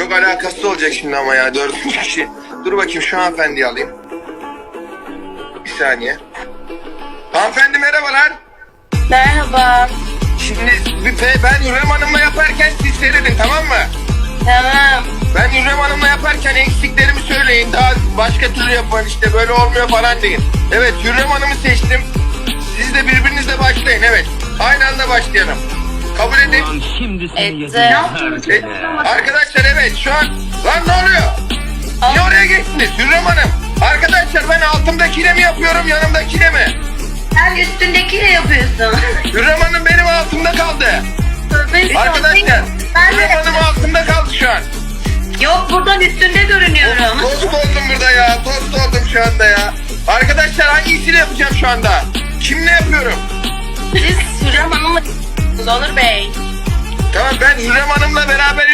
Çok alakasız olacak şimdi ama ya dördüncü kişi. Dur bakayım şu hanımefendiyi alayım. Bir saniye. Hanımefendi merhabalar. Merhaba. Şimdi bir ben Hürrem Hanım'la yaparken siz seyredin tamam mı? Tamam. Ben Hürrem Hanım'la yaparken eksiklerimi söyleyin. Daha başka türlü yapın işte böyle olmuyor falan deyin. Evet Hürrem Hanım'ı seçtim. Siz de birbirinizle başlayın evet. Aynı anda başlayalım. Kabul edin. Ulan şimdi seni Etti. yedim. E, arkadaşlar evet şu an... Lan ne oluyor? Niye oraya geçtiniz Hürrem Hanım? Arkadaşlar ben altımdakiyle mi yapıyorum yanımdakiyle mi? Sen üstündekiyle yapıyorsun. Hürrem Hanım benim altımda kaldı. Tövbe Arkadaşlar Ben Hürrem de... Hanım altımda kaldı şu an. Yok buradan üstünde görünüyorum. Tost oldum burada ya. Tost oldum şu anda ya. Arkadaşlar hangisiyle yapacağım şu anda? Kimle yapıyorum? Siz Hürrem Hanım'la Onur Bey. Tamam ben Hürrem Hanım'la beraber